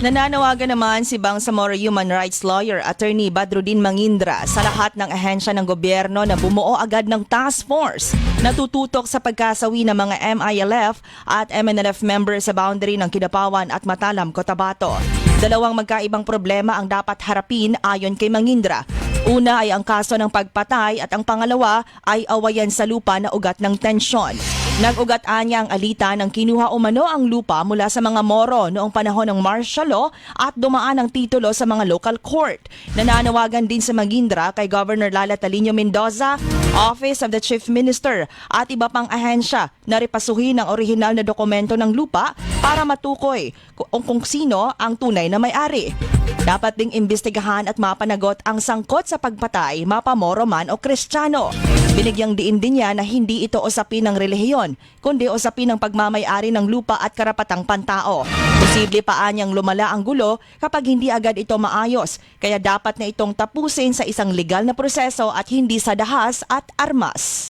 Nananawagan naman si Bangsamoro Human Rights Lawyer Attorney Badrudin Mangindra sa lahat ng ahensya ng gobyerno na bumuo agad ng task force na tututok sa pagkasawi ng mga MILF at MNLF members sa boundary ng Kidapawan at Matalam, Cotabato. Dalawang magkaibang problema ang dapat harapin ayon kay Mangindra. Una ay ang kaso ng pagpatay at ang pangalawa ay awayan sa lupa na ugat ng tensyon. Nag-ugat niya ang alita ng kinuha umano ang lupa mula sa mga Moro noong panahon ng martial law at dumaan ang titulo sa mga local court. Nananawagan din sa Magindra kay Governor Lala Talino Mendoza, Office of the Chief Minister at iba pang ahensya na repasuhin ang orihinal na dokumento ng lupa para matukoy kung, kung sino ang tunay na may-ari. Dapat ding imbestigahan at mapanagot ang sangkot sa pagpatay, mapamoro man o kristyano. Binigyang diin din niya na hindi ito usapin ng relihiyon, kundi usapin ng pagmamayari ng lupa at karapatang pantao. Posible pa anyang lumala ang gulo kapag hindi agad ito maayos, kaya dapat na itong tapusin sa isang legal na proseso at hindi sa dahas at armas.